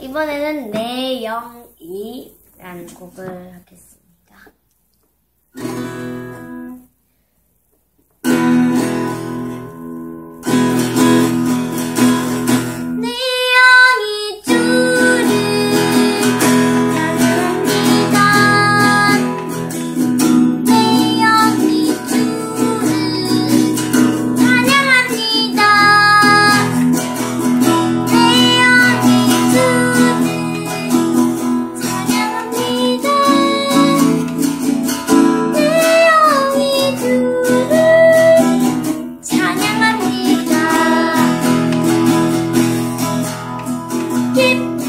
이번에는 내영이라는 곡을 하겠습니다. deep